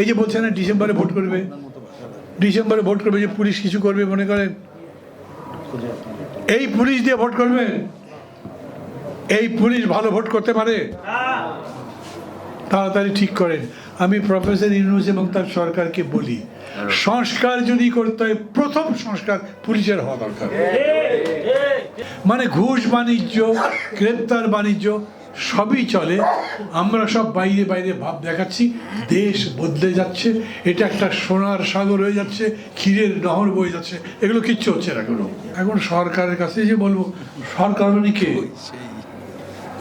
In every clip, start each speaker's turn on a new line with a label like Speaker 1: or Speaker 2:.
Speaker 1: এই যে বলছে না, ডিসেম্বরে ভোট করবে? ডিসেম্বরে ভোট করবে যে পুলিশ কিছু করবে মনে করেন? এই পুলিশ দিয়ে ভোট করবে? এই পুলিশ ভালো ভোট করতে পারে? তাড়াতাড়ি ঠিক করেন। আমি প্রফেসর ইউনুস এবং তার সরকারকে বলি, সংস্কার যদি করতে হয়, প্রথম সংস্কার পুলিশের হওয়া দরকার। মানে ঘুষ বাণিজ্য, গ্রেপ্তার বাণিজ্য সবই চলে। আমরা সব বাইরে বাইরে ভাব দেখাচ্ছি। দেশ বদলে যাচ্ছে। এটা একটা সোনার সাগর হয়ে যাচ্ছে। ক্ষীরের নহর বয়ে যাচ্ছে। এগুলো কিচ্ছু হচ্ছে না এখনও। এখন সরকারের কাছে যে বলব, সরকার মানে কে?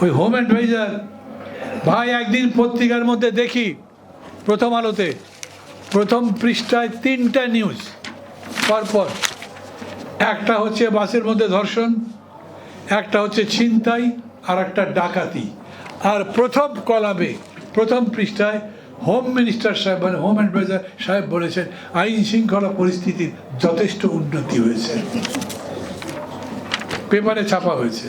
Speaker 1: ওই হোম অ্যাডভাইজার। ভাই, একদিন পত্রিকার মধ্যে দেখি, প্রথম আলোতে। প্রথম পৃষ্ঠায় তিনটা নিউজ। পরপর। একটা হচ্ছে বাসের মধ্যে ধর্ষণ, একটা হচ্ছে ছিনতাই আর একটা ডাকাতি। আর প্রথম কলামে, প্রথম পৃষ্ঠায় হোম মিনিস্টার সাহেব মানে হোম অ্যাডভাইজার সাহেব বলেছেন, আইন শৃঙ্খলা পরিস্থিতির যথেষ্ট উন্নতি হয়েছে। পেপারে ছাপা হয়েছে।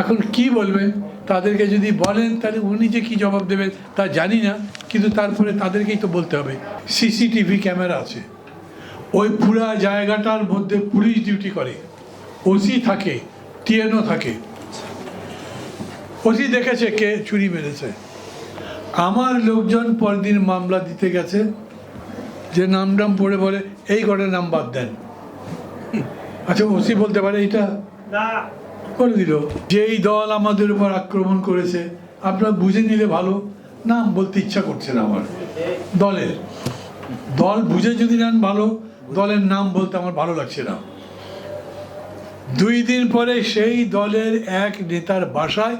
Speaker 1: এখন কি বলবেন? তাদেরকে যদি বলেন, তাহলে উনি যে কি জবাব দেবেন তা জানি না, কিন্তু তারপরে তাদেরকেই তো বলতে হবে। সিসিটিভি ক্যামেরা আছে। ওই পুরা জায়গাটার মধ্যে পুলিশ ডিউটি করে। ওসি থাকে, টিএনও থাকে। ওসি দেখেছে কে? চুরি মেরেছে। আমার লোকজন পরদিন মামলা দিতে গেছে। যে নাম টাম পড়ে বলে এই কটা নাম বাদ দেন। আচ্ছা ওসি বলতে পারে এটা? করে দিল। যেই দল আমাদের উপর আক্রমণ করেছে আপনারা বুঝে নিলে ভালো। নাম বলতে ইচ্ছা করছে না আমার। দলের। দল বুঝে যদি নেন ভালো দলের নাম বলতে আমার ভালো লাগছে না। দুই দিন পরে সেই দলের এক নেতার বাসায়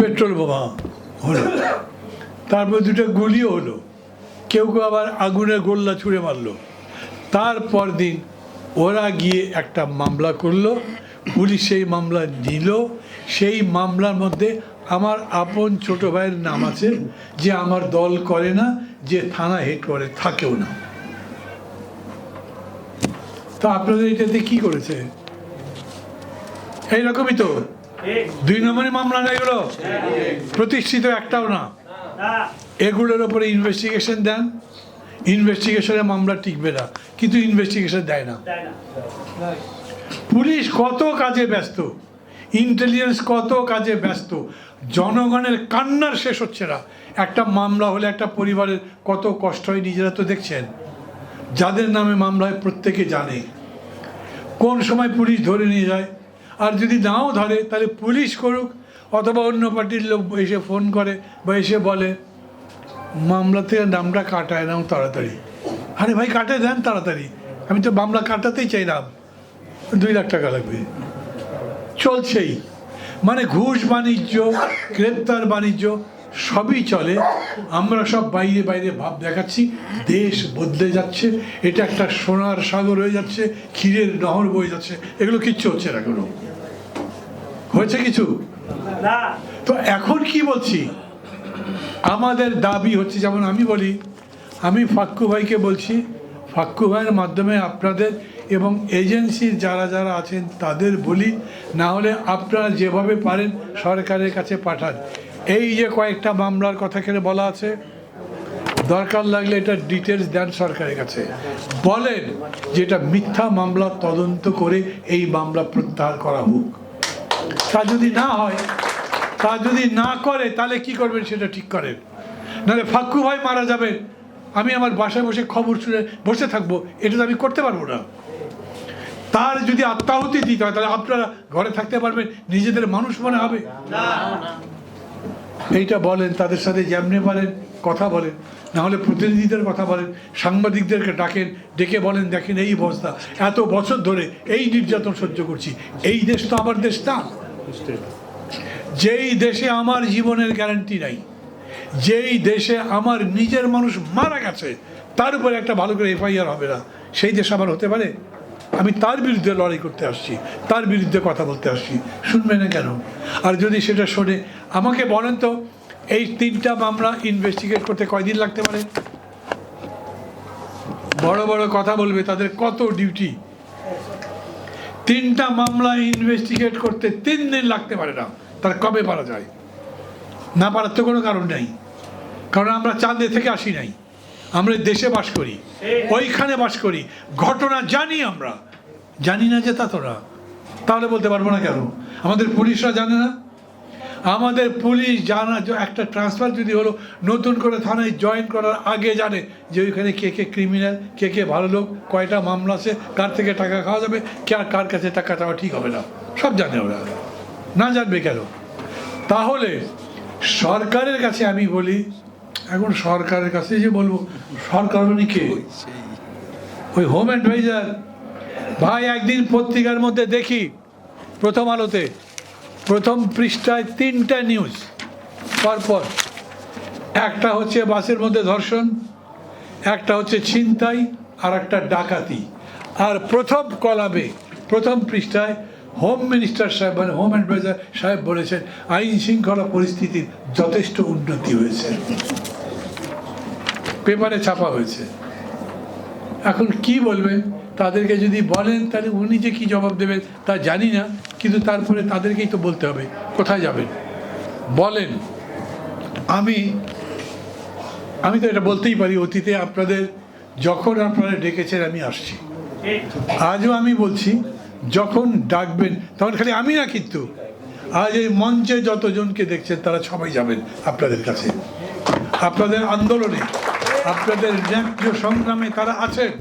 Speaker 1: পেট্রোল বোমা হলো। তারপর দুটো গুলিও হলো। কেউ কেউ আবার আগুনের গোল্লা ছুঁড়ে মারলো। তারপর দিন ওরা গিয়ে একটা মামলা করল। পুলিশ সেই মামলা নিল। সেই মামলার মধ্যে আমার আপন ছোট ভাইয়ের নাম আছে, যে আমার দল করে না, যে থানা হেড করে থাকেও না। তা আপনাদের এটাতে কি করেছে? এইরকমই তো। দুই নম্বরই মামলা না এগুলো প্রতিষ্ঠিত একটাও না। এগুলোর ওপরে ইনভেস্টিগেশন দেন। ইনভেস্টিগেশনে মামলা টিকবে না। কিন্তু ইনভেস্টিগেশন দেয় না। পুলিশ কত কাজে ব্যস্ত? ইন্টেলিজেন্স কত কাজে ব্যস্ত? জনগণের কান্নার শেষ হচ্ছে না। একটা মামলা হলে একটা পরিবারের কত কষ্ট হয় নিজেরা তো দেখছেন। যাদের নামে মামলা হয় প্রত্যেকে জানে। কোন সময় পুলিশ ধরে নিয়ে যায়? আর যদি নাও ধরে, তাহলে পুলিশ করুক, অথবা অন্য পার্টির লোক এসে ফোন করে বা এসে বলে, মামলা থেকে নামটা কাটায় নাও তাড়াতাড়ি। আরে ভাই কাটে দেন তাড়াতাড়ি। আমি তো মামলা কাটাতেই চাইলাম। দুই লাখ টাকা লাগবে। চলছেই। মানে ঘুষ বাণিজ্য, গ্রেপ্তার বাণিজ্য, সবই চলে। আমরা সব বাইরে বাইরে ভাব দেখাচ্ছি। দেশ বদলে যাচ্ছে। এটা একটা সোনার সাগর হয়ে যাচ্ছে। ক্ষীরের নহর বয়ে যাচ্ছে। এগুলো কিচ্ছু হচ্ছে না কোনো হয়েছে কিছু? তো এখন কি বলছি? আমাদের দাবি হচ্ছে যেমন আমি বলি আমি ফাক্কু ভাইকে বলছি ফাক্কু ভাইয়ের মাধ্যমে আপনাদের এবং এজেন্সির যারা যারা আছেন তাদের বলি না হলে আপনারা যেভাবে পারেন সরকারের কাছে পাঠান। এই যে কয়েকটা মামলার কথা এখানে বলা আছে দরকার লাগলে এটা ডিটেলস দেন সরকারের কাছে। বলেন যে এটা মিথ্যা মামলা তদন্ত করে এই মামলা প্রত্যাহার করা হোক। তা যদি না হয়, তা যদি না করে, তাহলে কি করবেন সেটা ঠিক করেন। নাহলে ফাক্কু ভাই মারা যাবেন। আমি আমার বাসায় বসে খবর শুনে বসে থাকব, এটা তো আমি করতে পারব না। তার যদি আত্মাহুতি দিতে হয়, তাহলে আপনারা ঘরে থাকতে পারবেন, নিজেদের মানুষ মনে হবে। এইটা বলেন, তাদের সাথে যেমনি বলেন, কথা বলেন। না হলে প্রতিনিধিদের কথা বলেন, সাংবাদিকদেরকে ডাকেন, ডেকে বলেন, দেখেন এই অবস্থা। এত বছর ধরে এই নির্যাতন সহ্য করছি। এই দেশ তো আমার দেশ না। যেই দেশে আমার জীবনের গ্যারান্টি নাই, যেই দেশে আমার নিজের মানুষ মারা গেছে, তার উপরে একটা ভালো করে এফআইআর হবে না। সেই দেশ আমার হতে পারে? আমি তার বিরুদ্ধে লড়াই করতে আসছি, তার বিরুদ্ধে কথা বলতে আসছি। শুনবে না কেন? আর যদি সেটা শোনে, আমাকে বলেন তো, এই তিনটা মামলা ইনভেস্টিগেট করতে কয়দিন লাগতে পারে? বড় বড় কথা বলবে, তাদের কত ডিউটি তিনটা মামলা ইনভেস্টিগেট করতে তিন দিন লাগতে পারে না। তার কবে পারা যায়? না পারার তো কোনো কারণ নাই। কারণ আমরা চাঁদে থেকে আসি নাই। আমরা দেশে বাস করি। ওইখানে বাস করি। ঘটনা জানি আমরা। জানি না যে তা তোরা। তাহলে বলতে পারব না কেন? আমাদের পুলিশরা জানে না? আমাদের পুলিশ জানা একটা ট্রান্সফার যদি হলো, নতুন করে থানায় জয়েন করার আগে জানে যে ওইখানে কে কে ক্রিমিনাল কে কে ভালো লোক, কয়টা মামলা আছে, কার থেকে টাকা খাওয়া যাবে, কে আর কার কাছে টাকা চাওয়া ঠিক হবে না। সব জানে ওরা। না জানবে কেন? তাহলে সরকারের কাছে আমি বলি, এখন সরকারের কাছে যে বলব, সরকার উনি কে? ওই হোম অ্যাডভাইজার ভাই, একদিন পত্রিকার মধ্যে দেখি, প্রথম আলোতে প্রথম পৃষ্ঠায় তিনটা নিউজ পরপর। একটা হচ্ছে বাসের মধ্যে ধর্ষণ, একটা হচ্ছে ছিনতাই, আর একটা ডাকাতি। আর প্রথম কলামে, প্রথম পৃষ্ঠায় হোম মিনিস্টার সাহেব মানে হোম অ্যাডভাইজার সাহেব বলেছেন, আইন শৃঙ্খলা পরিস্থিতির যথেষ্ট উন্নতি হয়েছে। পেপারে ছাপা হয়েছে। এখন কি বলবেন তাদেরকে যদি বলেন, তাহলে উনি যে কী জবাব দেবেন তা জানি না, কিন্তু তারপরে তাদেরকেই তো বলতে হবে, কোথায় যাবেন? বলেন। আমি আমি তো এটা বলতেই পারি, অতীতে আপনাদের যখন আপনারা ডেকেছেন, আমি আসছি। আজও আমি বলছি, যখন ডাকবেন, তখন খালি আমি না কিন্তু, আজ এই মঞ্চে যতজনকে দেখছেন, তারা সবাই যাবেন আপনাদের কাছে। আপনাদের আন্দোলনে, আপনাদের ন্যায্য সংগ্রামে তারা আছেন।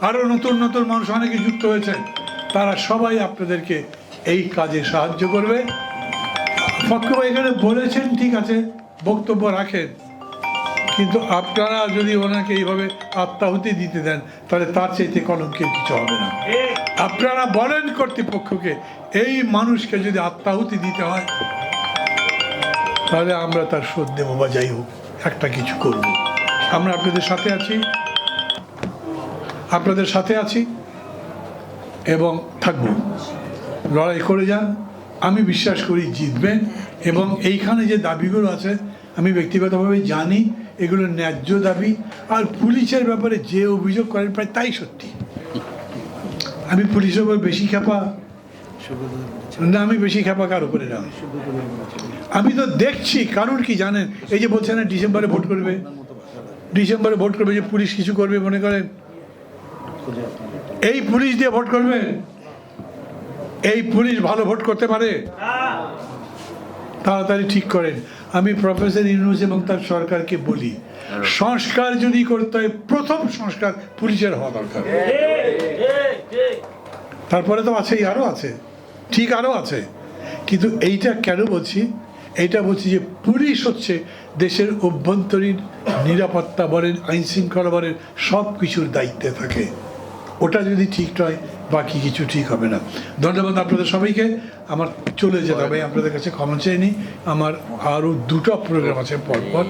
Speaker 1: আরও নতুন নতুন মানুষ অনেকে যুক্ত হয়েছেন। তারা সবাই আপনাদেরকে এই কাজে সাহায্য করবে। ফক্রবা এখানে বলেছেন, ঠিক আছে, বক্তব্য রাখেন। কিন্তু আপনারা যদি ওনাকে এইভাবে আত্মাহুতি দিতে দেন, তাহলে তার চাইতে কলঙ্কের কিছু হবে না। আপনারা বলেন কর্তৃপক্ষকে, এই মানুষকে যদি আত্মাহুতি দিতে হয়, তাহলে আমরা তার শোধ দেবো বা যাই হোক, একটা কিছু করব। আমরা আপনাদের সাথে আছি। আপনাদের সাথে আছি এবং থাকব। লড়াই করে যান, আমি বিশ্বাস করি জিতবেন এবং এইখানে যে দাবিগুলো আছে, আমি ব্যক্তিগতভাবে জানি এগুলো ন্যায্য দাবি আর পুলিশের ব্যাপারে যে অভিযোগ করেন প্রায় তাই সত্যি। আমি পুলিশের উপর বেশি খেপা না, আমি বেশি খেপা কার উপরে না। আমি তো দেখছি, কারণ কি জানেন? এই যে বলছেন না, ডিসেম্বরে ভোট করবে। ডিসেম্বরে ভোট করবে যে পুলিশ কিছু করবে মনে করেন? এই পুলিশ দিয়ে ভোট করবে? এই পুলিশ ভালো ভোট করতে পারে? তাড়াতাড়ি ঠিক করেন। আমি প্রফেসর ইউনুস এবং তার সরকারকে বলি, সংস্কার যদি করতে হয়, প্রথম সংস্কার পুলিশের হওয়া দরকার। তারপরে তো আছেই আরও আছে। ঠিক আরও আছে। কিন্তু এইটা কেন বলছি? এইটা বলছি যে পুলিশ হচ্ছে দেশের অভ্যন্তরীণ নিরাপত্তা বলেন আইন শৃঙ্খলা বলেন সব কিছুর দায়িত্বে থাকে। ওটা যদি ঠিক নয়, বাকি কিছু ঠিক হবে না। ধন্যবাদ আপনাদের সবাইকে। আমার চলে যেতে হবে, আপনাদের কাছে ক্ষমা চাইনি আমার আরও দুটো প্রোগ্রাম আছে পরপর।